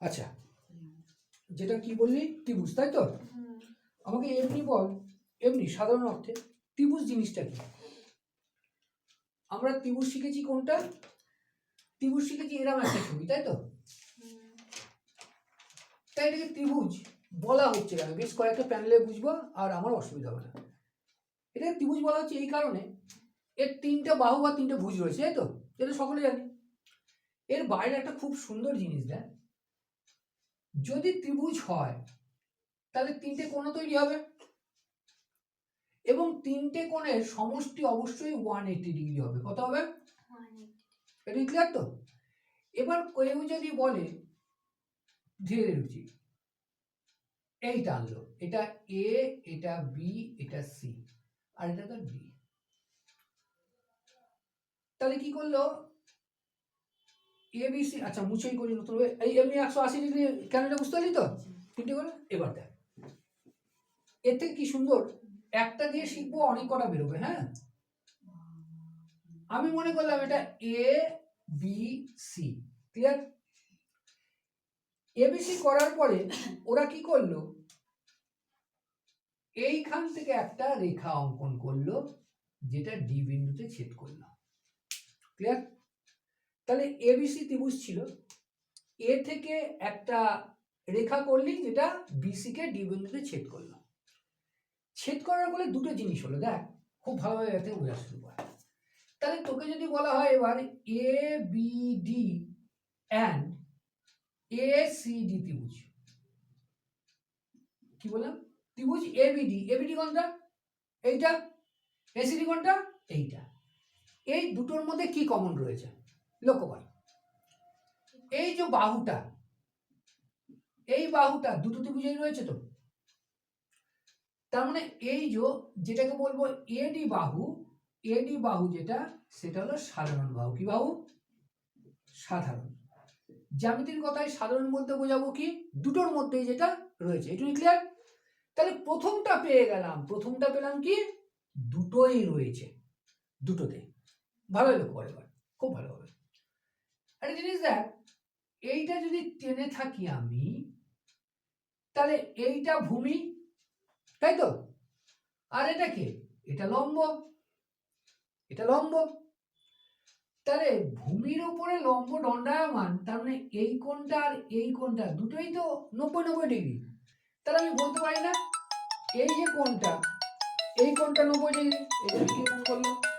আচ্ছা যেটা কি বললি? ত্রিভুজ, তাই তো? আমাকে এমনি বল, এমনি, সাধারণ অর্থে, ত্রিভুজ জিনিসটা কি? আমরা ত্রিভুজ শিখেছি কোনটা? ত্রিভুজ শিখেছি এরকম একটা ছবি, তাই তো? তাই এটাকে ত্রিভুজ বলা হচ্ছে কেন? বেশ কয়েকটা প্যানেলে বুঝব, আর আমার অসুবিধা হবে না। এটাকে ত্রিভুজ বলা হচ্ছে এই কারণে, এর তিনটা বাহু বা তিনটা ভুজ রয়েছে, তাই তো? এটা সকলে জানি। এর বাইরে একটা খুব সুন্দর জিনিস দেয় যদি ত্রিভুজ হয় তাহলে তিনটে কোণ তৈরি হবে। এবং তিনটে কোণের সমষ্টি অবশ্যই ওয়ান এইটি ডিগ্রি হবে। কত হবে? এটা ক্লিয়ার তো? এবার কেউ যদি বলে ধীরে রুচি এই টানলো এটা এ এটা বি এটা সি আর এটা তো ডি তাহলে কি করল? এ বি সি আচ্ছা মুছেই করি, নতুন। এই এমনি একশো আশি ডিগ্রি এটা বুঝতে পারলি তো? তিনটে করে? এবার দেখ। থেকে কি সুন্দর? একটা দিয়ে শিখব, অনেক কটা বেরোবে হ্যাঁ? আমি মনে করলাম এটা A B C clear ABC করার পরে ওরা কি করল? এইখান থেকে একটা রেখা অঙ্কন করল, যেটা ডি বিন্দুতে ছেদ করল ক্লিয়ার তাহলে এবিসি ত্রিভুজ ছিল। এ থেকে একটা রেখা করলি যেটা বিসি কে ডি বিন্দুতে ছেদ করল। ছেদ করার ফলে দুটো জিনিস হলো, দেখ, খুব ভালোভাবে এতে বোঝা শুরু কর। তাহলে তোকে যদি বলা হয় এবার A B D and A C D ত্রিভুজ। কি বললাম? ত্রিভুজ A B D A B D কোনটা? এইটা। এ সি ডি কোনটা? এইটা। এই দুটোর মধ্যে কি কমন রয়েছে? কর। এই যে বাহুটা, এই বাহুটা দুটো ত্রিভুজেই রয়েছে তো? তার মানে এই যে যেটাকে বলব এডি বাহু এডি বাহু যেটা, সেটা হলো সাধারণ বাহু। কি বাহু? সাধারণ। জ্যামিতির কথায় সাধারণ বলতে বোঝাবো কি? দুটোর মধ্যেই যেটা রয়েছে। এটুকু ক্লিয়ার তাহলে প্রথমটা পেয়ে গেলাম। প্রথমটা পেলাম কি? দুটোই রয়েছে। দুটোতে। ভালোই লক্ষ্য করে খুব ভালো হবে। একটা জিনিস দেখ এইটা যদি টেনে থাকি আমি, তাহলে এইটা ভূমি, তাই তো? আর এটা কে? এটা লম্ব। এটা লম্ব। তাহলে ভূমির উপরে লম্ব দণ্ডায়মান, তার মানে এই কোণটা আর এই কোণটা দুটোই তো নব্বই নব্বই ডিগ্রি। তাহলে আমি বলতে পারি না, এই যে কোণটা, এই কোণটা নব্বই ডিগ্রি, এটা কি করল?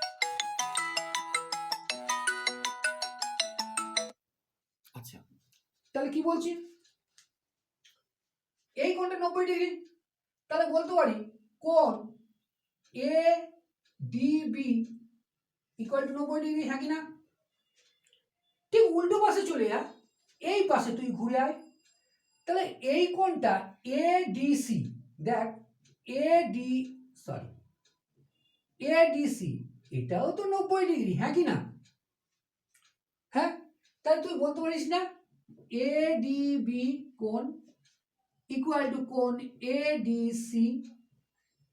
তাহলে কি বলছি? এই কোণটা নব্বই ডিগ্রি। তাহলে বলতে পারি, কোণ A D B equal to নব্বই ডিগ্রি হ্যাঁ না? ঠিক উল্টো পাশে চলে যা এই পাশে তুই ঘুরে আয়। তাহলে এই কোণটা এ ডি সি দেখ A D sorry A D C এটাও তো নব্বই ডিগ্রি হ্যাঁ কি না? হ্যাঁ? তাহলে তুই বলতে পারিস না এ ডি বি কোণ ইকুয়াল টু কোণ A D C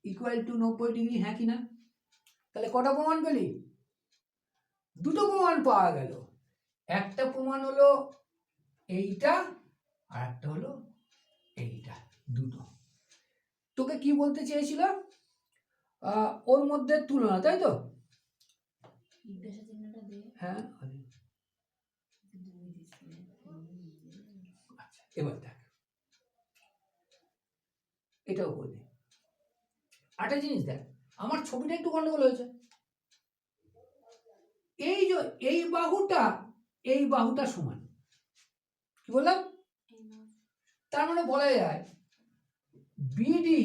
equal to নব্বই ডিগ্রি হ্যাঁ কি না? তাহলে কটা প্রমাণ পেলি? দুটো প্রমাণ পাওয়া গেল। একটা প্রমাণ হলো এইটা আর একটা হলো এইটা দুটো। তোকে কি বলতে চেয়েছিল? ওর মধ্যে তুলনা তাই তো? হ্যাঁ দুই দিচ্ছে আচ্ছা এবার দেখ। এটাও করবে আরেকটা জিনিস দেখ, আমার ছবিটা একটু গন্ডগোল হয়েছে। এই যে, এই বাহুটা এই বাহুটা সমান। কি বললাম? তার মানে বলা যায় বিডি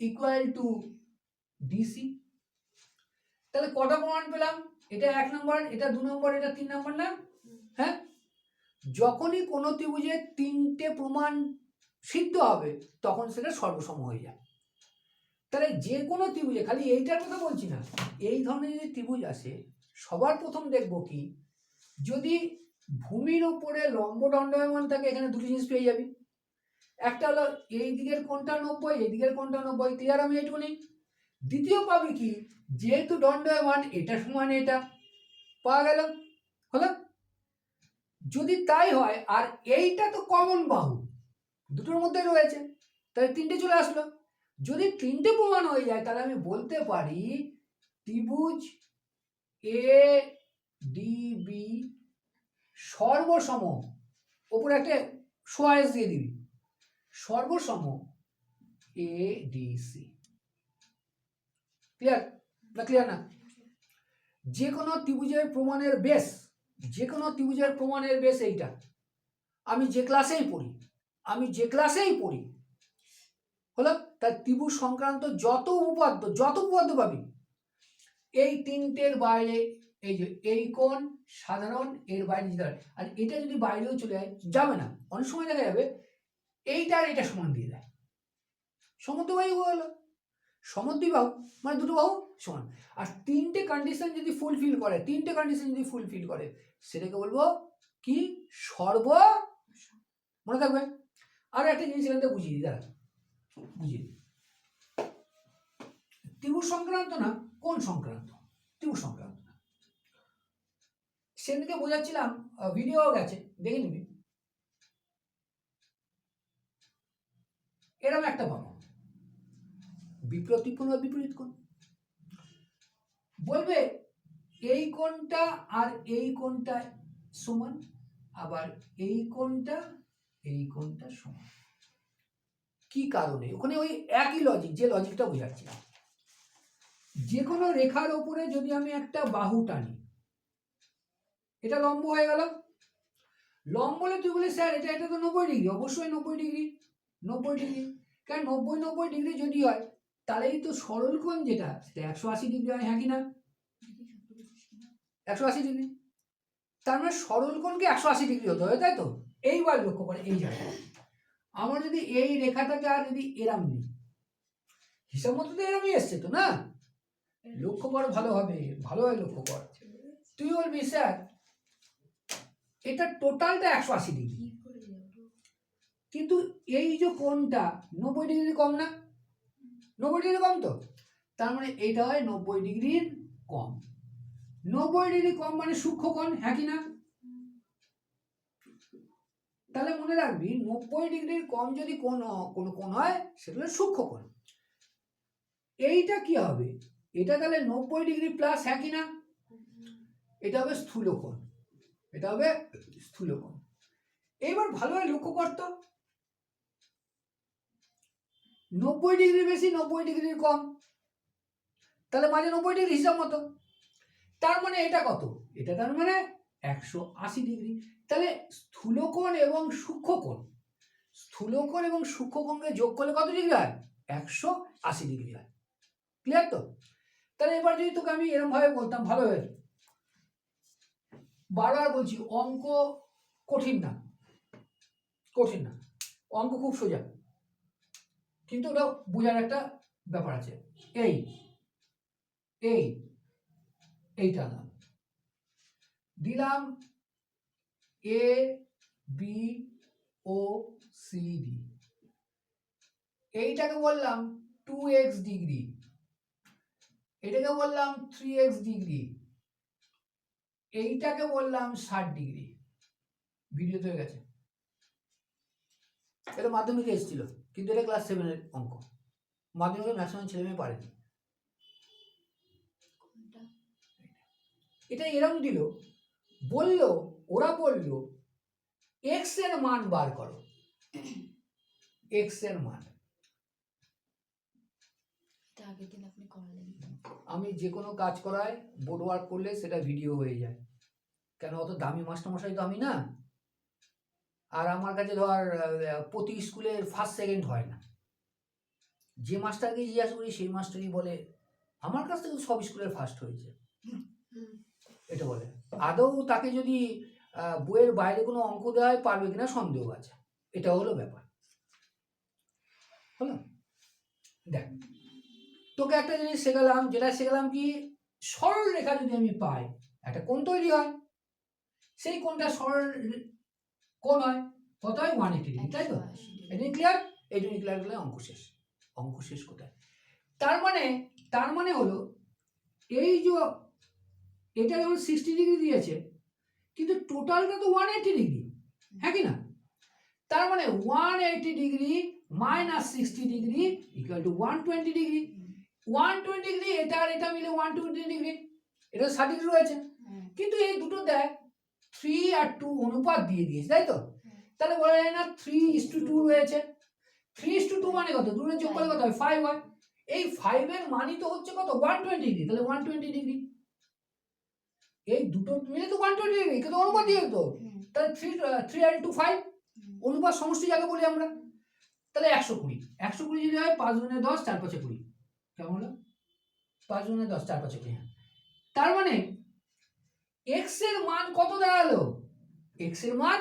ইকুয়াল টু ডিসি তাহলে কটা প্রমাণ পেলাম? এটা এক নম্বর, এটা দু নম্বর, এটা তিন নম্বর না? হ্যাঁ? যখনই কোনো ত্রিভুজের তিনটে প্রমাণ সিদ্ধ হবে, তখন সেটা সর্বসম হয়ে যায়। তাহলে যে কোনো ত্রিভুজে, খালি এইটার কথা বলছি না, এই ধরনের যদি ত্রিভুজ আসে, সবার প্রথম দেখব কি, যদি ভূমির উপরে লম্ব দণ্ডায়মান থাকে, এখানে দুটো জিনিস পেয়ে যাবি। একটা হলো এই দিকের কোনটা নব্বই, এই দিকের কোনটা নব্বই ক্লিয়ার আমি এইটুকু নেই। দ্বিতীয় পাবি কি, যেহেতু দণ্ডায়মান, এটা সমান এটা, পাওয়া গেল, হলো? যদি তাই হয়, আর এইটা তো কমন বাহু, দুটোর মধ্যে রয়েছে, তাহলে তিনটে চলে আসলো। যদি তিনটে প্রমাণ হয়ে যায়, তাহলে আমি বলতে পারি ত্রিভুজ এ ডি বি সর্বসম, ওপরে একটা সোয়ারেস দিয়ে দিবি। সর্বসম এ ডি সি ক্লিয়ার না ক্লিয়ার না? যে কোনো ত্রিভুজের প্রমাণের বেস যে কোনো ত্রিভুজের প্রমাণের বেস এইটা। আমি যে ক্লাসেই পড়ি, আমি যে ক্লাসেই পড়ি, হলো? তার ত্রিভুজ সংক্রান্ত যত উপপাদ্য যত উপপাদ্য পাবি, এই তিনটের বাইরে, এই যে এই কোণ সাধারণ, এর বাইরে যেতে পারে আর এটা যদি বাইরেও চলে যায়, যাবে না। অনেক সময় দেখা যাবে, এইটা আর এটা সমান দিয়ে দেয়। সমদ্বিবাহু হলো। সমদ্বিবাহু মানে দুটো বাহু। সমান। আর তিনটে কন্ডিশন যদি ফুলফিল করে, তিনটে কন্ডিশন যদি ফুলফিল করে, সেটাকে বলব কি? সর্ব মনে থাকবে? আর একটা জিনিস এখান থেকে বুঝিয়ে দিই, দাঁড়া। বুঝিয়ে দিই। ত্রিভুজ সংক্রান্ত না, কোন সংক্রান্ত? ত্রিভুজ সংক্রান্ত না। সেদিকে বোঝাচ্ছিলাম ভিডিও গেছে, দেখে নিবি। এরকম একটা বিপ্রতিপূর্ণ বা বিপরীত কোণ বলবে, এই কোণটা আর এই কোণটা সমান, আবার এই কোণটা এই কোণটা সমান। কি কারণে? ওখানে ওই একই লজিক যে লজিকটা বোঝাচ্ছিলাম যে কোনো রেখার উপরে যদি আমি একটা বাহু টানি, এটা লম্ব হয়ে গেল। লম্ব হলে তুই বলি স্যার, এটা এটা তো নব্বই ডিগ্রি। অবশ্যই নব্বই ডিগ্রি নব্বই ডিগ্রি। কারণ নব্বই নব্বই ডিগ্রি যদি হয় তাহলেই তো সরল কোণ যেটা, সেটা একশো আশি ডিগ্রি হয় হ্যাঁ কি না? একশো আশি ডিগ্রি। তার মানে সরল কোণকে একশো আশি ডিগ্রি হতে হবে, তাই তো? এইবার লক্ষ্য করে, এই জায়গায়। আমার যদি এই রেখাটাকে আর যদি এরাম নিই, হিসাব মতো তো এরামই এসছে তো, না? লক্ষ্য কর ভালোভাবে ভালোভাবে লক্ষ্য কর। তুই বলবি, স্যার, এটা টোটালটা একশো আশি ডিগ্রি। কিন্তু এই যে কোনটা নব্বই ডিগ্রি কম না? নব্বই ডিগ্রি কম তো? তার মানে এইটা হয় নব্বই ডিগ্রির কম। নব্বই ডিগ্রি কম মানে সূক্ষ্ম কোণ হ্যাঁ কি না? তাহলে মনে রাখবি, নব্বই ডিগ্রির কম যদি কোন কোনো কোণ হয়, সেটা হলো সূক্ষ্ম কোণ। এইটা কি হবে? এটা তাহলে নব্বই ডিগ্রি প্লাস হ্যাঁ কি না? এটা হবে স্থূল কোণ। এটা হবে স্থূল কোণ। এবার ভালোভাবে লক্ষ্য করতো নব্বই ডিগ্রি বেশি, নব্বই ডিগ্রির কম। তাহলে মাঝে নব্বই ডিগ্রি হিসাব মতো। তার মানে এটা কত? এটা তার মানে একশো আশি ডিগ্রি। তাহলে স্থূলকোণ এবং সূক্ষ্মকোণ। স্থূলকোণ এবং সূক্ষ্মকোণকে যোগ করলে কত ডিগ্রি হয়? একশো আশি ডিগ্রি হয়। ক্লিয়ার তো? তাহলে এবার যদি তোকে আমি এরকম ভাবে বলতাম, ভালো হয়ে বারবার বলছি, অঙ্ক কঠিন না। কঠিন না। অঙ্ক খুব সোজা। কিন্তু ওটা বোঝার একটা ব্যাপার আছে। এই এই, এইটা না। দিলাম এ বি ও সি ডি এইটাকে বললাম টু এক্স ডিগ্রি এটাকে বললাম থ্রি এক্স ডিগ্রি এইটাকে বললাম ষাট ডিগ্রি ভিডিওতে হয়ে গেছে। এটা মাধ্যমিকে এসেছিল। কিন্তু এটা ক্লাস সেভেনের অঙ্ক। মাধ্যমিকে ম্যাক্সিমাম ছেলে মেয়ে পারেনি। এটা এরম দিল বলল ওরা বলল এক্সের মান বার করো। এক্সের মান। আমি যে কোনো কাজ করায় বোর্ড ওয়ার্ক করলে সেটা ভিডিও হয়ে যায়। কেন অত দামি মাস্টারমশাই তো আমি না। আর আমার কাছে ধর প্রতি স্কুলের ফার্স্ট সেকেন্ড হয় না। যে মাস্টারকে জিজ্ঞাসা করি, সেই মাস্টারই বলে, আমার কাছ থেকে সব স্কুলের ফার্স্ট হয়েছে। এটা বলে। আদৌ তাকে যদি বইয়ের বাইরে কোনো অঙ্ক দেওয়া পারবে কিনা সন্দেহ আছে। এটা হলো ব্যাপার। হলো? দেখ, তোকে একটা জিনিস শেখালাম, যেটা শেখালাম কি সরল রেখা যদি আমি পাই, একটা কোন তৈরি হয়। সেই কোনটা সরল কোণ হয়? কত হয় ওয়ান এইটি ডিগ্রি তাই তো? এটা ক্লিয়ার এইটা ক্লিয়ার করলে অঙ্ক শেষ। অঙ্ক শেষ কোথায়? তার মানে তার মানে হলো এই যে এটা যেমন সিক্সটি ডিগ্রি দিয়েছে কিন্তু টোটালটা তো ওয়ান এইটি ডিগ্রি হ্যাঁ কি না? তার মানে one eighty degree minus sixty degree equal to one twenty degree one twenty degree এটা আর এটা মিলে ওয়ান টোয়েন্টি ডিগ্রি এটা ষাট ডিগ্রি রয়েছে। কিন্তু এই দুটো দেখ থ্রি আর টু অনুপাত দিয়ে দিয়েছে তাই তো? তাহলে বলা যায় না থ্রি ইস টু টু রয়েছে। থ্রি ইস টু টু মানে কত? দুটো যোগ করলে কত? হয় ফাইভ হয় এই ফাইভের মানই তো হচ্ছে কত? ওয়ান টোয়েন্টি ডিগ্রি তাহলে ওয়ান টোয়েন্টি ডিগ্রি এই দুটো মিলে তো ওয়ান টোয়েন্টি ডিগ্রি কিন্তু অনুপাত দিয়ে তো তাহলে থ্রি থ্রি আর টু ফাইভ অনুপাত সমষ্টি যাকে বলি আমরা তাহলে একশো কুড়ি। একশো কুড়ি যদি হয় পাঁচ গুণে দশ চার পাঁচে কুড়ি। কেমন হলো? পাঁচ গুণে দশ চার পাঁচে কুড়ি। হ্যাঁ। তার মানে এক্সের মান কত দাঁড়াল? এক্সের মান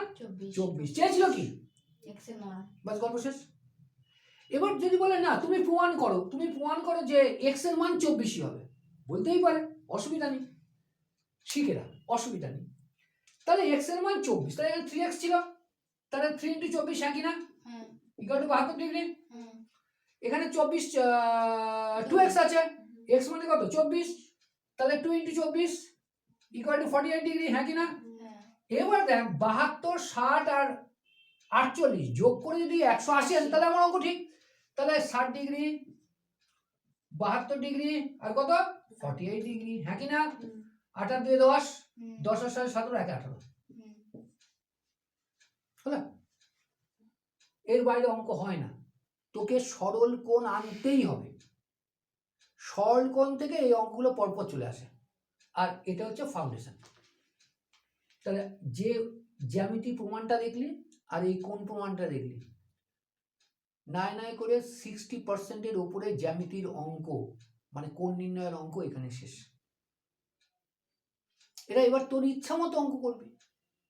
চব্বিশ। চেয়েছিল কি? মান। বাস গল্প শেষ? এবার যদি বলে না তুমি প্রমাণ করো। তুমি প্রমাণ করো যে এক্সের মান চব্বিশই হবে। বলতেই পারে অসুবিধা নেই। শিখে রাখ অসুবিধা নেই। তাহলে এক্সের মান চব্বিশ। তাহলে এখানে থ্রি এক্স ছিল। তাহলে থ্রি ইন্টু চব্বিশ একই না? হুম। ইকুয়াল টু বাহাত্তর ডিগ্রি এখানে চব্বিশ টু এক্স আছে। এক্স মানে কত? চব্বিশ। তাহলে টু ইন্টু চব্বিশ। Equal to forty eight degree হ্যাঁ কি না? হ্যাঁ। এবার দেখ বাহাত্তর ষাট আর আটচল্লিশ যোগ করে যদি একশো আশি আসে তাহলে আমার অঙ্ক ঠিক। তাহলে ষাট ডিগ্রি বাহাত্তর ডিগ্রি আর কত? ফর্টি এইট ডিগ্রি হ্যাঁ কি না? আঠার দুই দশ দশ আর সাথে সতেরো একে আঠারো। হলো? এর বাইরে অঙ্ক হয় না। তোকে সরল কোণ আনতেই হবে। সরল কোণ থেকে এই অঙ্কগুলো পরপর চলে আসে। আর এটা হচ্ছে ফাউন্ডেশন তাহলে যে জ্যামিতি প্রমাণটা দেখলি আর এই কোন প্রমাণটা দেখলি? নাই নাই করে সিক্সটি পার্সেন্টের ওপরে জ্যামিতির অঙ্ক মানে কোন নির্ণয়ের অঙ্ক এখানে শেষ। এটা এবার তোর ইচ্ছা মতো অঙ্ক করবি।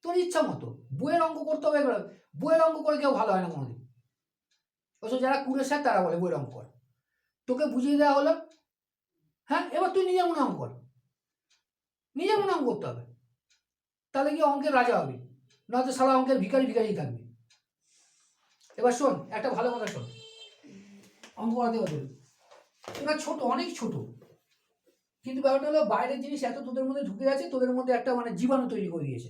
তোর ইচ্ছা মতো। বইয়ের অঙ্ক করতে হবে এবার বইয়ের অঙ্ক করে কেউ ভালো হয় না কোনোদিন। অথচ যারা কুড়ে স্যার তারা বলে বইয়ের অঙ্ক কর। তোকে বুঝিয়ে দেওয়া হলো। হ্যাঁ এবার তুই নিজে মনে অঙ্ক কর। নিজে অঙ্ক করতে হবে। তাহলে কি অঙ্কের রাজা হবি। নয়তো সারা অঙ্কের ভিখারি ভিখারি থাকবে। এবার শোন, একটা ভালো কথা শোন। অঙ্ক করাতে হবে এবার ছোট, অনেক ছোট। কিন্তু ব্যাপারটা হলো বাইরের জিনিস এত তোদের মধ্যে ঢুকে গেছে, তোদের মধ্যে একটা মানে জীবাণু তৈরি করে দিয়েছে।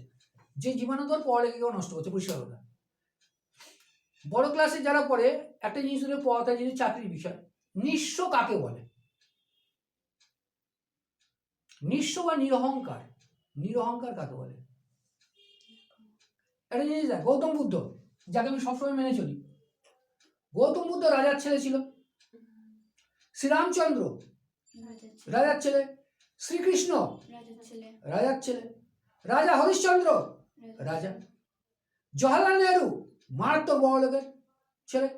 যে জীবাণু তোর পড়ালেখাকেও নষ্ট করছে, পরিষ্কার কথা। বড় ক্লাসে যারা পড়ে, একটা জিনিস তোদের পড়াতে জিনিস চাকরির বিষয়। নিঃস্ব কাকে বলে? নিঃস্ব বা নিরহংকার। নিরহংকার কাকে বলে? একটা জিনিস দেখ গৌতম বুদ্ধ যাকে আমি সবসময় মেনে চলি। গৌতম বুদ্ধ রাজার ছেলে ছিল। শ্রীরামচন্দ্র রাজার ছেলে। শ্রীকৃষ্ণ রাজার ছেলে। রাজা হরিশ্চন্দ্র রাজা। জওয়াহরলাল নেহরু মারাত্মক বড় লোকের ছেলে।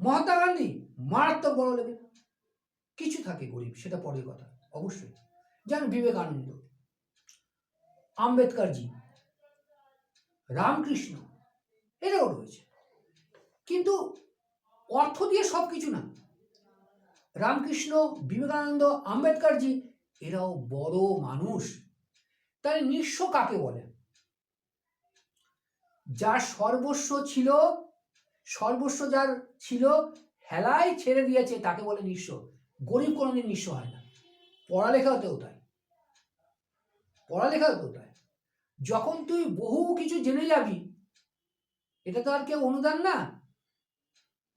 মহাত্মা গান্ধী মারাত্মক বড় লোকের। কিছু থাকে গরিব সেটা পরের কথা অবশ্যই। যেমন বিবেকানন্দ। আম্বেদকরজি, রামকৃষ্ণ, এরাও রয়েছে। কিন্তু অর্থ দিয়ে সব কিছু না। রামকৃষ্ণ, বিবেকানন্দ, আম্বেদকরজি, এরাও বড় মানুষ। তাহলে নিঃস্ব কাকে বলে? যার সর্বস্ব ছিল, সর্বস্ব যার ছিল হেলায় ছেড়ে দিয়েছে তাকে বলে নিঃস্ব। গরিব কোনোদিন নিঃস্ব হয় না। পড়ালেখাতেও তাই। পড়ালেখাতেও কোথায়? যখন তুই বহু কিছু জেনে যাবি, এটা তো আর কেউ অনুদান না,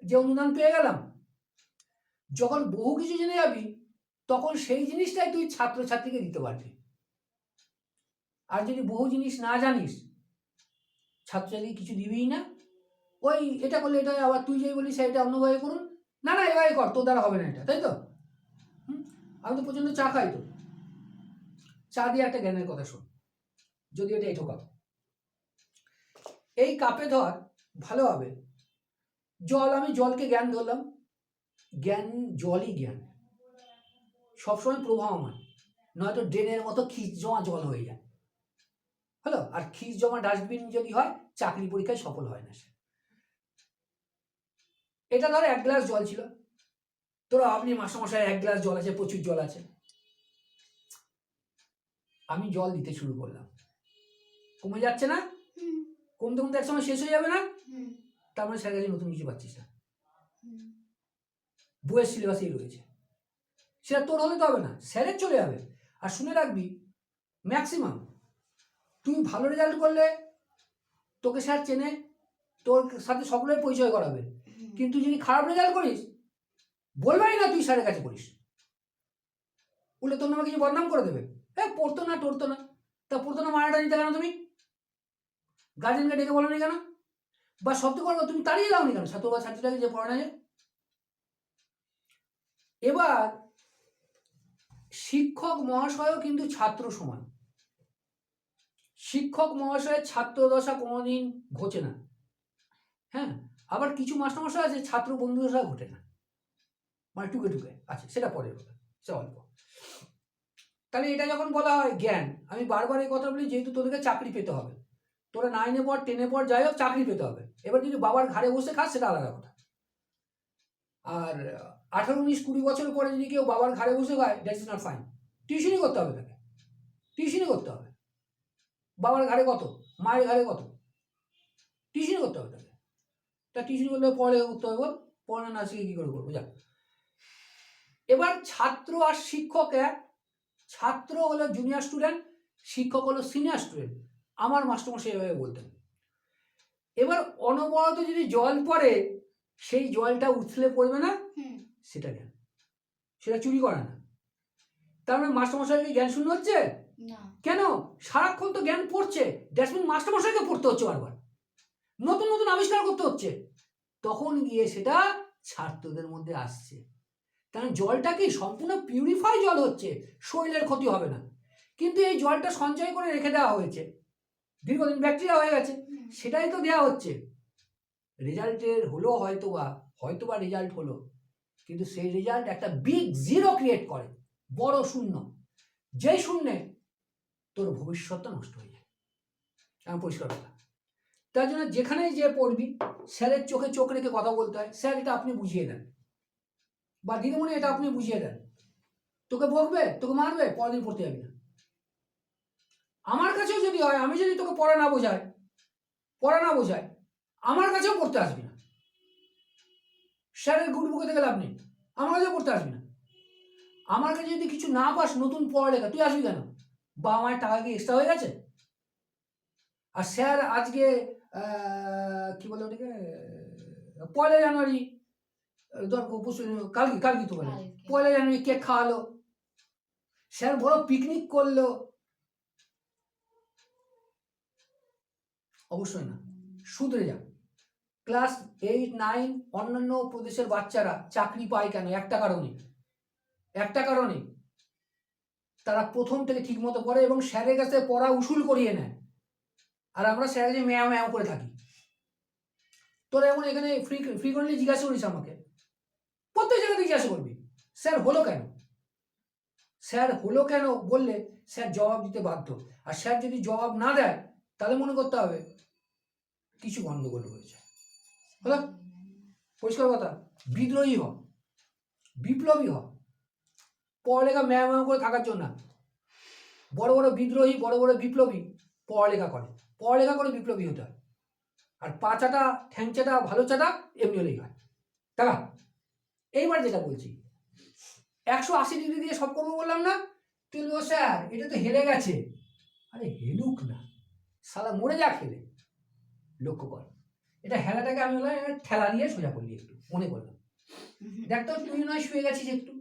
যে অনুদান পেয়ে গেলাম। যখন বহু কিছু জেনে যাবি, তখন সেই জিনিসটাই তুই ছাত্রছাত্রীকে দিতে পারবি। আর যদি বহু জিনিস না জানিস, ছাত্রছাত্রী কিছু দিবিই না। ওই এটা করলে এটা, আবার তুই যেই বলিস এটা অন্যভাবে করুন। না না, এভাবে কর, তোর দ্বারা হবে না এটা, তাই তো? আমি তো প্রচণ্ড চা খাই তো। চা দিয়ে একটা জ্ঞানের কথা শোন। যদি এটা এঠো কাপ এই কাপে ধর, ভালো হবে। জল, আমি জলকে জ্ঞান ধরলাম। জ্ঞান, জলই জ্ঞান। সবসময় প্রবাহমান নয়তো ড্রেনের মতো খিচ জমা জল হয়ে যায়। হলো? আর খিচ জমা ডাস্টবিন যদি হয়, চাকরি পরীক্ষায় সফল হয় না সে। এটা ধর এক গ্লাস জল ছিল। তোরা আপনি মাসামশাই এক গ্লাস জল আছে, প্রচুর জল আছে। আমি জল দিতে শুরু করলাম। কমে যাচ্ছে না? কমতে কমতে একসময় শেষ হয়ে যাবে না? হুম। তার মানে স্যার কাছে নতুন কিছু পাচ্ছিস না। বইয়ের সিলেবাসেই রয়েছে। সেটা তোর হলে তো হবে না স্যারের চলে যাবে। আর শুনে রাখবি ম্যাক্সিমাম তুই ভালো রেজাল্ট করলে তোকে স্যার চেনে তোর সাথে সকলের পরিচয় করাবে। কিন্তু যদি খারাপ রেজাল্ট করিস বলবাই না তুই স্যারের কাছে করিস। বলে তোর নামে কিছু বদনাম করে দেবে। হ্যাঁ পড়তো না টরতো না। তা পড়তো না মারাটা নিতে কেন তুমি? গার্জেনকে ডেকে বলো নি কেন? বা সত্যি করব তুমি তাড়িয়ে দাও নি কেন? ছাত্র বা ছাত্রীটাকে যে পড়ে না যে। এবার, শিক্ষক মহাশয়ও কিন্তু ছাত্র সমান। শিক্ষক মহাশয়ের ছাত্র দশা কোনোদিন ঘটে না। হ্যাঁ? আবার কিছু মাস্টারমশাই আছে, ছাত্র বন্ধু দশা ঘটে না। মানে টুকে টুকে আছে, সেটা পরের কথা। সেটা অল্প। তাহলে এটা যখন বলা হয় জ্ঞান, আমি বারবার এই কথা বলি, যেহেতু তোদেরকে চাকরি পেতে হবে। তোরা নাইনে পর টেনে পর যাই হোক, চাকরি পেতে হবে। এবার যদি বাবার ঘাড়ে বসে খাস, সেটা আলাদা কথা। আর আঠারো উনিশ কুড়ি বছর পরে যদি কেউ বাবার ঘাড়ে বসে খায় দ্যাট ইজ নট ফাইন টিউশনই করতে হবে তাকে। টিউশনই করতে হবে। বাবার ঘাড়ে কত? মায়ের ঘাড়ে কত? টিউশনই করতে হবে তাকে। তা টিউশন করলে পড়ালেখা করতে হবে বল পড়া না শিখে কী করে করব? যাক এবার ছাত্র আর শিক্ষক এক। ছাত্র হলো জুনিয়র স্টুডেন্ট শিক্ষক হলো সিনিয়র স্টুডেন্ট আমার মাস্টারমশাই এভাবে বলতেন। এবার অনবরত যদি জল পড়ে সেই জলটা উথলে পড়বে না? সেটা জ্ঞান সেটা চুরি করে না। তার মানে মাস্টারমশাই কি জ্ঞান শূন্য হচ্ছে? কেন? সারাক্ষণ তো জ্ঞান পড়ছে। দ্যাটস মিন মাস্টারমশাইকে পড়তে হচ্ছে বারবার। নতুন নতুন আবিষ্কার করতে হচ্ছে। তখন গিয়ে সেটা ছাত্রদের মধ্যে আসছে। কারণ জলটা কি সম্পূর্ণ পিউরিফাই জল হচ্ছে? শরীরের ক্ষতি হবে না। কিন্তু এই জলটা সঞ্চয় করে রেখে দেওয়া হয়েছে। দীর্ঘদিন ব্যাকটেরিয়া হয়ে গেছে। সেটাই তো দেওয়া হচ্ছে। রেজাল্টের হলো হয়তো বা হয়তো বা রেজাল্ট হলো। কিন্তু সেই রেজাল্ট একটা বিগ জিরো ক্রিয়েট করে। বড় শূন্য। যেই শূন্যে তোর ভবিষ্যৎটা নষ্ট হয়ে যায়। আমি পরিষ্কার কথা। তার জন্য যেখানেই যে পড়বি স্যারের চোখে চোখ রেখে কথা বলতে হয়। স্যার এটা আপনি বুঝিয়ে দেন। বা দিদিমণি এটা আপনি বুঝিয়ে দেন। তোকে বকবে, তোকে মারবে পরের দিন পড়তে যাবি না। আমার কাছেও যদি হয়, আমি যদি তোকে পড়া না বোঝাই, পড়া না বোঝাই, আমার কাছেও পড়তে আসবি না। স্যারের গুড বুকে থেকে লাভ নেই, আমার কাছেও পড়তে আসবি না। আমার কাছে যদি কিছু না পাস, নতুন পড়ালেখা, তুই আসবি কেন? বাবা মায়ের টাকা কি এক্সট্রা হয়ে গেছে? আর স্যার আজকে কি বলে ওটাকে, পয়লা জানুয়ারি ধর পরশু কালকে কালকে তো বলে। পয়লা জানুয়ারি কেক খাওয়ালো স্যার বড় পিকনিক করল। অবশ্যই না। শুধরে যাক। ক্লাস এইট নাইন অন্যান্য প্রদেশের বাচ্চারা চাকরি পায় কেন? একটা কারণে। একটা কারণে। তারা প্রথম থেকে ঠিক মতো পড়ে এবং স্যারের কাছে পড়া উসুল করিয়ে নেয়। আর আমরা স্যারের কাছে ম্যাও ম্যাও করে থাকি। তোরা এমন এখানে ফ্রি ফ্রিকোয়েন্টলি জিজ্ঞাসা করিস আমাকে। প্রত্যেক জায়গাতে জিজ্ঞাসা করবি। স্যার হলো কেন? স্যার হলো কেন বললে স্যার জবাব দিতে বাধ্য। আর স্যার যদি জবাব না দেয়, তাহলে মনে করতে হবে কিছু গন্ডগোল হয়েছে। হলো? পরিষ্কার কথা? বিদ্রোহী হ বিপ্লবী হ পড়ালেখা ম্যাম করে থাকার জন্য। বড় বড় বিদ্রোহী, বড় বড় বিপ্লবী পড়ালেখা করে। পড়ালেখা করে বিপ্লবী হতে হয়। আর পাচাটা, ঠ্যাংচাটা ভালো চাটা এমনি হলেই হয়। তারা এইবার যেটা বলছি একশো আশি ডিগ্রি দিয়ে সব করব বললাম না? তুই ও স্যার এটা তো হেলে গেছে। আরে হেলুক না সালা মরে যাক হেলে। লক্ষ্য কর এটা হেলাটাকে আমি বললাম ঠেলা দিয়ে সোজা করলি একটু মনে করলাম। দেখ তো তুই নয় শুয়ে গেছিস একটু।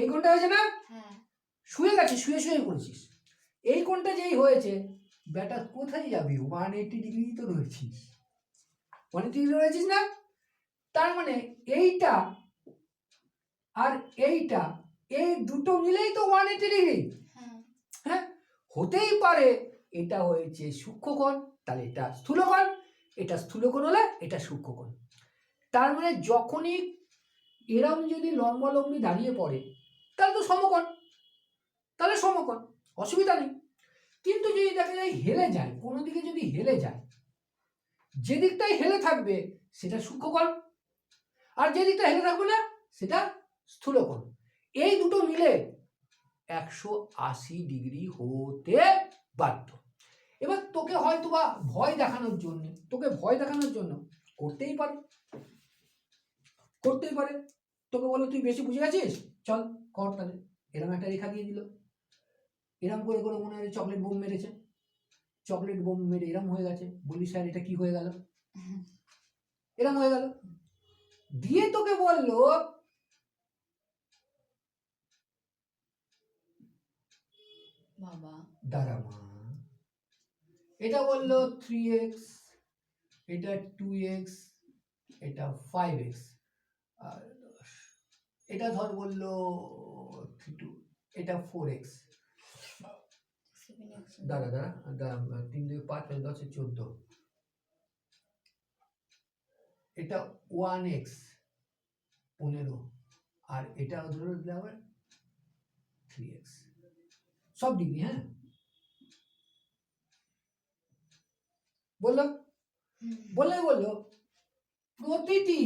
এই কোনটা হয়েছে না? হ্যাঁ। শুয়ে গেছিস শুয়ে শুয়ে করেছিস এই কোনটা যেই হয়েছে বেটা কোথায় যাবি? ওয়ান এইটি ডিগ্রি তো রয়েছিস। ওয়ান এইটি ডিগ্রি রয়েছিস না? তার মানে এইটা আর এইটা এই দুটো মিলেই তো ওয়ান এইটি ডিগ্রি হ্যাঁ। হতেই পারে এটা হয়েছে সূক্ষ্মকোণ তাহলে এটা স্থূলকোণ এটা স্থূলকোণ হলে এটা সূক্ষ্মকোণ। তার মানে যখনই এরম যদি লম্বালম্বি দাঁড়িয়ে পড়ে তাহলে তো সমকোণ। তাহলে সমকোণ অসুবিধা নেই। কিন্তু যদি দেখা যায় হেলে যায় কোনো দিকে যদি হেলে যায় যে দিকটাই হেলে থাকবে সেটা সূক্ষ্মকোণ আর যে দিকটা হেলে থাকবে না সেটা স্থূলকোণ এই দুটো মিলে একশো আশি ডিগ্রি হতে বাধ্য। এবার তোকে হয়তো বা ভয় দেখানোর জন্য তোকে ভয় দেখানোর জন্য করতেই পারে। করতেই পারে। তোকে বলো তুই বেশি বুঝে গেছিস? চল কর তাহলে। এরকম একটা রেখা দিয়ে দিল। এরম করে করে মনে হয় চকলেট বোম মেরেছে। চকলেট বোম মেরে এরম হয়ে গেছে। বলি স্যার এটা কি হয়ে গেল? এরম হয়ে গেল। দিয়ে তোকে বলল বাবা। দাঁড়া মা। এটা বলল থ্রি এক্স এটা টু এক্স এটা ফাইভ এক্স আর এটা ধর বলল টু এটা ফোর এক্স দাঁড়া দাঁড়া দাঁড়া তিন দুই পাঁচ দশে চোদ্দ। এটা ওয়ান এক্স পনেরো আর এটা ধরো দিলে আবার থ্রি এক্স সব ডিগ্রি হ্যাঁ? বলল? বললে বলল প্রতিটি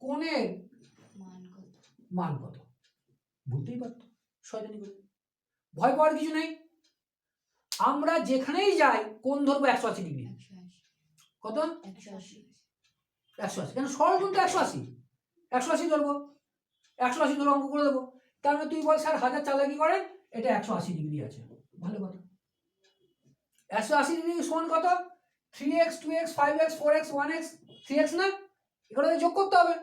কোণের মান কত? মান কত? বলতেই পারতো শয়তানি করে ভয় পাওয়ার কিছু নেই। আমরা যেখানেই যাই কোন ধরবো একশো আশি ডিগ্রি। কত? একশো আশি। একশো আশি। কেন সরল কোনটা একশো আশি? একশো আশি ধরবো। একশো আশি ধরে অঙ্ক করে দেবো। তার মানে তুই বল স্যার হাজার চালাকি করেন এটা একশো আশি ডিগ্রি আছে। ভালো কথা। একশো আশি ডিগ্রি সমান কত? Three x two x five x four x one x three x না? এগুলো যোগ করতে হবে।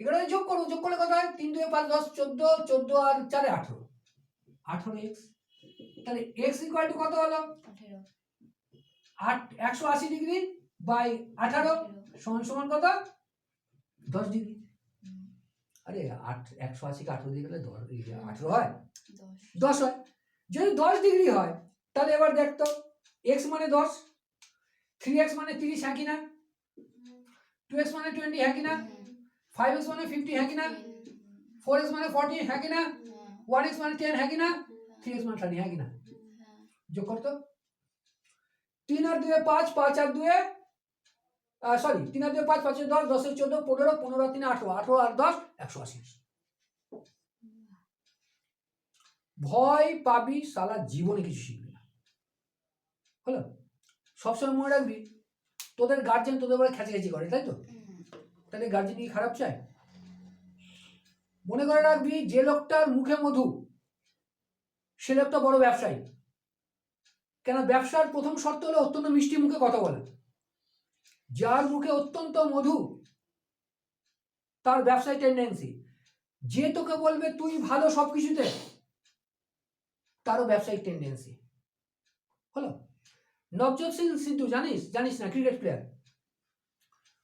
এগুলো যোগ করব। যোগ করলে কত হয়? তিন দুই পাঁচ দশ চোদ্দ চোদ্দ আর চারে আঠেরো। আঠেরো এক্স তাহলে এক্স ইকুয়াল টু কত হলো? আট একশো আশি ডিগ্রি বাই আঠারো। সমান সমান কত? দশ ডিগ্রি আরে, আট, একশো আশিকে আঠেরো দিয়ে গেলে দশ আঠেরো হয়? দশ হয়। যদি দশ ডিগ্রি হয়, তাহলে এবার দেখতো এক্স মানে দশ থ্রি এক্স মানে তিরিশ হ্যাঁ কিনা? টু এক্স মানে টোয়েন্টি হ্যাঁ কিনা? ফাইভ এক্স মানে ফিফটি হ্যাঁ কিনা? ফোর এক্স মানে ফর্টি হ্যাঁ কিনা? ওয়ান এক্স মানে টেন হ্যাঁ কিনা? থ্রি এক্স মানে থার্টি হ্যাঁ কিনা? যোগ করতো তিন আর দুয়ে পাঁচ পাঁচ আর দুয়ে সরি তিন আর দুয়ে পাঁচ পাঁচের দশ দশের চোদ্দ পনেরো পনেরো তিন আঠেরো আঠেরো আর দশ একশো আশি ভয় পাবি সালা জীবনে কিছু শিখবি না। হলো? সবসময় মনে রাখবি তোদের গার্জেন তোদের বলে খেঁচাখেচি করে তাই তো? তাহলে গার্জেন কি খারাপ চায়? মনে করে রাখবি যে লোকটার মুখে মধু সে লোকটা বড় ব্যবসায়ী। কেন? ব্যবসার প্রথম শর্ত হলো অত্যন্ত মিষ্টি মুখে কথা বলা। যার মুখে অত্যন্ত মধু, তার ব্যবসায় টেন্ডেন্সি যে তোকে বলবে, তুই ভালো সব কিছুতে তারও ব্যবসায়িক টেন্ডেন্সি হলো? নবজোৎ সিং সিদ্ধু, জানিস? জানিস না? ক্রিকেট প্লেয়ার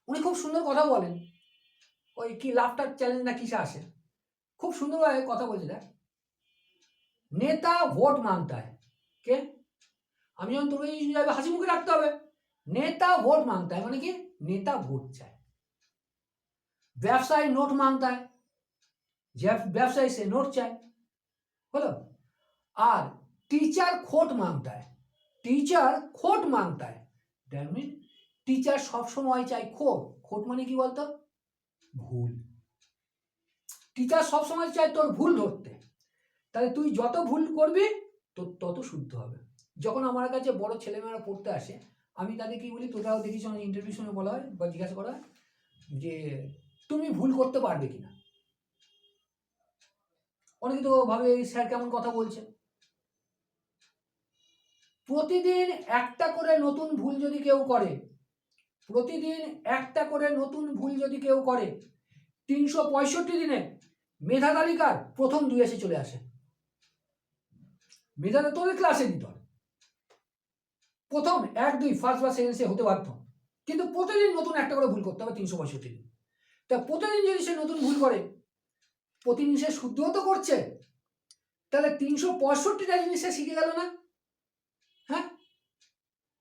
উনি খুব সুন্দর কথা বলেন। ওই কি লাফটার চ্যালেঞ্জ না কিসে আসে? খুব সুন্দরভাবে কথা বলছে, দেখ। নেতা ভোট মানতা है কে? আমি যখন তোকে হাসি মুখে রাখতে হবে। নেতা ভোট মাংতা है মানে কি নেতা ভোট চায় ব্যবসায়ী নোট মাংতা है যে- ব্যবসায়ী সে নোট চায় হলো আর টিচার খোট মাংতা है টিচার খোট মাংতা है দ্যাট মিন টিচার সবসময় চাই খোট খোট মানে কি বলতো ভুল টিচার সবসময় চায় তোর ভুল ধরতে তাহলে তুই যত ভুল করবি তোর তত শুদ্ধ হবে যখন আমার কাছে বড় ছেলেমেয়েরা পড়তে আসে আমি তাদের কি বলি, তোরাও দেখিস অনেক ইন্টারভিউ সময় বলা হয় বা জিজ্ঞাসা করা যে, তুমি ভুল করতে পারবে কিনা? অনেকে তো ভাবে স্যার কেমন কথা বলছে। প্রতিদিন একটা করে নতুন ভুল যদি কেউ করে, প্রতিদিন একটা করে নতুন ভুল যদি কেউ করে, তিনশো পঁয়ষট্টি দিনে মেধা তালিকার প্রথম দুই এসে চলে আসে। মেধাটা তোদের ক্লাসে দিত। প্রথম এক, দুই ফার্স্ট বা সেকেন্ড সে হতে পারত কিন্তু প্রতিদিন নতুন একটা করে ভুল করতে হবে তিনশো পঁয়ষট্টি দিন। তা প্রতিদিন যদি সে নতুন ভুল করে, প্রতিদিন সে শুদ্ধও তো করছে, তাহলে তিনশো পঁয়ষট্টিটা জিনিস সে শিখে গেল না? হ্যাঁ?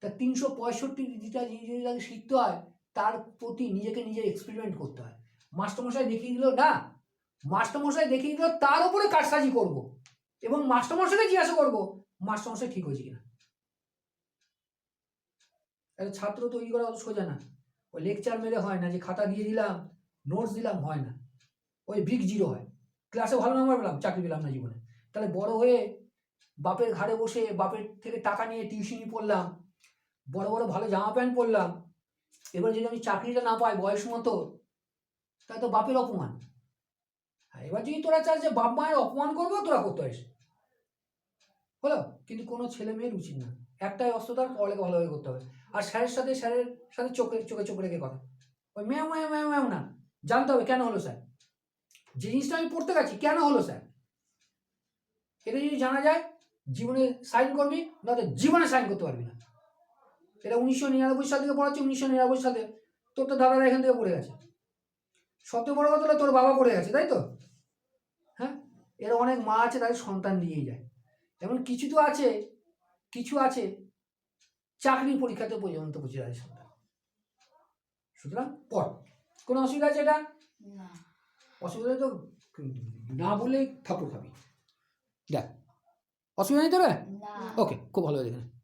তা তিনশো পঁয়ষট্টিটা জিনিস যদি তাকে শিখতে হয়, তার প্রতি নিজেকে নিজে এক্সপেরিমেন্ট করতে হয়। মাস্টারমশাই দেখিয়ে দিল, না, মাস্টারমশাই দেখিয়ে দিল, তার উপরে কারসাজি করব এবং মাস্টারমশাইকে জিজ্ঞাসা করব, মাস্টারমশাই ঠিক হয়েছে কিনা? একটা ছাত্র তৈরি করা সোজা না। ওই লেকচার মেরে হয় না, যে খাতা দিয়ে দিলাম নোটস দিলাম, হয় না। ওই বিগ জিরো হয়। ক্লাসে ভালো নাম্বার পেলাম, চাকরি পেলাম না জীবনে। তাহলে বড় হয়ে বাপের ঘাড়ে বসে বাপের থেকে টাকা নিয়ে টিউশনি পড়লাম, বড় বড় ভালো জামা প্যান্ট পরলাম, এবার যদি আমি চাকরিটা না পাই বয়স মতো, তাহলে তো বাপের অপমান। এবার যদি তোরা চাস যে বাপ মায়ের অপমান করব, তোরা করতে পারিস। হলো? কিন্তু কোনো ছেলে মেয়ের উচিত না। একটাই অস্ত্র তার পড়ালেখা ভালোভাবে করতে হবে। আর স্যারের সাথে স্যারের সাথে চোখে চোখে চোখে রেখে কথা। ওই ম্যাম ম্যাও ম্যাম ম্যাম না। জানতে হবে কেন হলো, স্যার? যে জিনিসটা আমি পড়তে গেছি, কেন হলো, স্যার? এটা যদি জানা যায়, জীবনে সাইন করবি, নয়তো জীবনে সাইন করতে পারবি না। এটা উনিশশো নিরানব্বই সাল থেকে পড়াচ্ছি, উনিশশো নিরানব্বই সালে। তোর তো দাদারা এখান থেকে পড়ে গেছে। সবচেয়ে বড় কথা তোর বাবা পড়ে গেছে, তাই তো? হ্যাঁ? এরা অনেক মা আছে, তাদের সন্তান নিয়েই যায়। এমন কিছু তো আছে, কিছু আছে চাকরির পরীক্ষাতে পর্যন্ত বুঝে যায় সন্তান সুতরাং পর। কোনো অসুবিধা আছে এটা? অসুবিধা তো না বলেই থাপ্পড় খাবি। দেখ। অসুবিধা নেই তো ওকে খুব ভালো হয়েছে